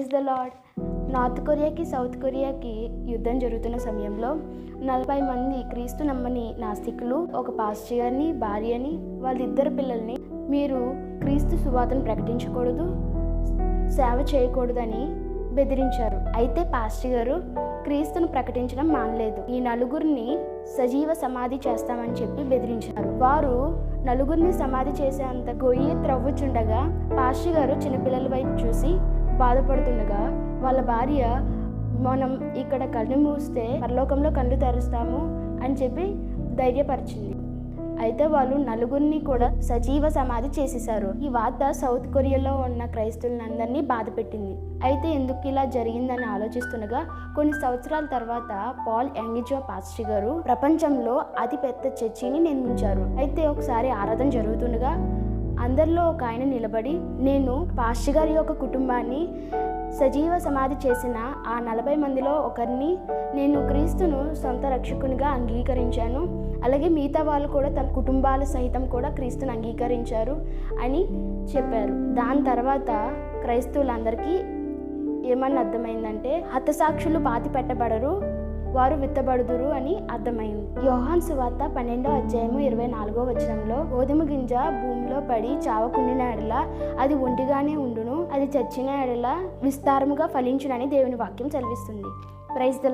Praise the Lord north కొరియాకి south కొరియాకి యుద్ధం జరుగుతున్న సమయంలో నలభై మంది క్రీస్తు నమ్మని నాస్తికులు ఒక పాస్టియర్ని గారిని భార్యని వాళ్ళిద్దరు పిల్లల్ని మీరు క్రీస్తు సువార్తను ప్రకటించకూడదు సేవ చేయకూడదని బెదిరించారు. అయితే పాస్టి గారు క్రీస్తును ప్రకటించడం మానలేదు. ఈ నలుగురిని సజీవ సమాధి చేస్తామని చెప్పి బెదిరించారు. వారు నలుగురిని సమాధి చేసేంత గొయ్యి త్రవ్వుచుండగా పాస్టి గారు చిన్నపిల్లల వైపు చూసి బాధపడుతుండగా వాళ్ళ భార్య మనం ఇక్కడ కళ్ళు మూస్తే పరలోకంలో కళ్ళు తెరుస్తాము అని చెప్పి ధైర్యపరిచింది. అయితే వాళ్ళు నలుగురిని కూడా సజీవ సమాధి చేసేశారు. ఈ వార్త సౌత్ కొరియాలో ఉన్న క్రైస్తవులందరినీ బాధ పెట్టింది అయితే ఎందుకు ఇలా జరిగిందని ఆలోచిస్తుండగా కొన్ని సంవత్సరాల తర్వాత పాల్ యాంగిజో పాస్టర్ గారు ప్రపంచంలో అతి పెద్ద చర్చిని నిర్మించారు. అయితే ఒకసారి ఆరాధన జరుగుతుండగా అందరిలో ఒక ఆయన నిలబడి నేను పాస్టర్ గారి యొక్క కుటుంబాన్ని సజీవ సమాధి చేసిన ఆ నలభై మందిలో ఒకరిని నేను క్రీస్తును సొంత రక్షకునిగా అంగీకరించాను. అలాగే మిగతా వాళ్ళు కూడా తమ కుటుంబాల సహితం కూడా క్రీస్తుని అంగీకరించారు అని చెప్పారు. దాని తర్వాత క్రైస్తవులందరికీ ఏమని అర్థమైందంటే హతసాక్షులు పాతి పెట్టబడరు వారు విత్తబడుదురు అని అర్థమైంది. యోహాన్ సువార్త పన్నెండో అధ్యాయము ఇరవై నాలుగో వచనంలో గోధుమ గింజ భూమిలో పడి చావకుండిన ఎడల అది ఒంటిగానే ఉండును అది చచ్చిన ఎడల విస్తారముగా ఫలించునని దేవుని వాక్యం చదివిస్తుంది ప్రైజ్ ద